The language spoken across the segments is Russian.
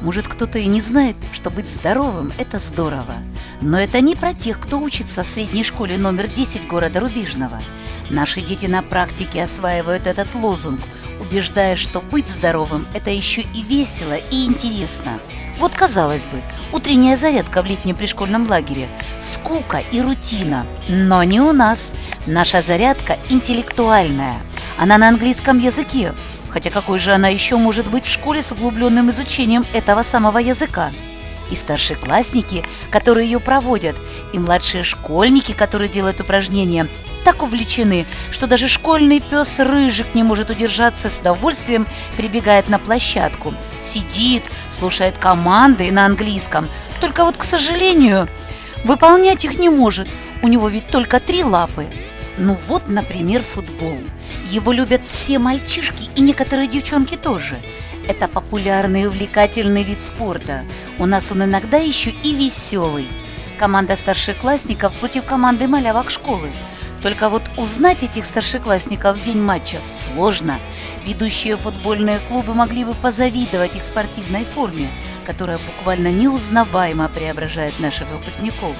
Может, кто-то и не знает, что быть здоровым – это здорово. Но это не про тех, кто учится в средней школе номер 10 города Рубежного. Наши дети на практике осваивают этот лозунг, убеждая, что быть здоровым – это еще и весело, и интересно. Вот, казалось бы, утренняя зарядка в летнем пришкольном лагере – скука и рутина. Но не у нас. Наша зарядка интеллектуальная. Она на английском языке, Хотя какой же она еще может быть в школе с углубленным изучением этого самого языка? И старшеклассники, которые ее проводят, и младшие школьники, которые делают упражнения, так увлечены, что даже школьный пес Рыжик не может удержаться с удовольствием, прибегает на площадку, сидит, слушает команды на английском. Только вот, к сожалению, выполнять их не может. У него ведь только три лапы. Ну вот, например, футбол. Его любят все мальчишки и некоторые девчонки тоже. Это популярный и увлекательный вид спорта. У нас он иногда еще и веселый. Команда старшеклассников против команды малявок школы. Только вот узнать этих старшеклассников в день матча сложно. Ведущие футбольные клубы могли бы позавидовать их спортивной форме, которая буквально неузнаваемо преображает наших выпускников.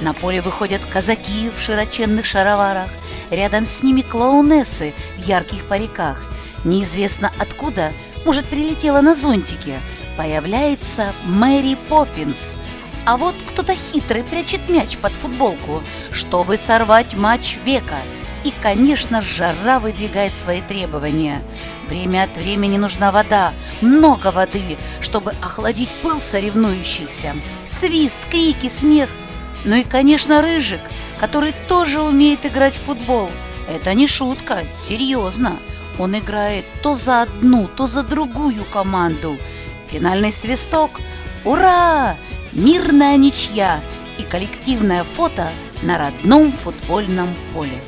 На поле выходят казаки в широченных шароварах, рядом с ними клоунессы в ярких париках. Неизвестно откуда, может, прилетела на зонтике, появляется Мэри Поппинс. А вот кто-то хитрый прячет мяч под футболку, чтобы сорвать матч века. И, конечно, жара выдвигает свои требования. Время от времени нужна вода, много воды, чтобы охладить пыл соревнующихся. Свист, крики, смех – ну и, конечно, Рыжик, который тоже умеет играть в футбол. Это не шутка, серьезно. Он играет то за одну, то за другую команду. Финальный свисток. Ура! Мирная ничья и коллективное фото на родном футбольном поле.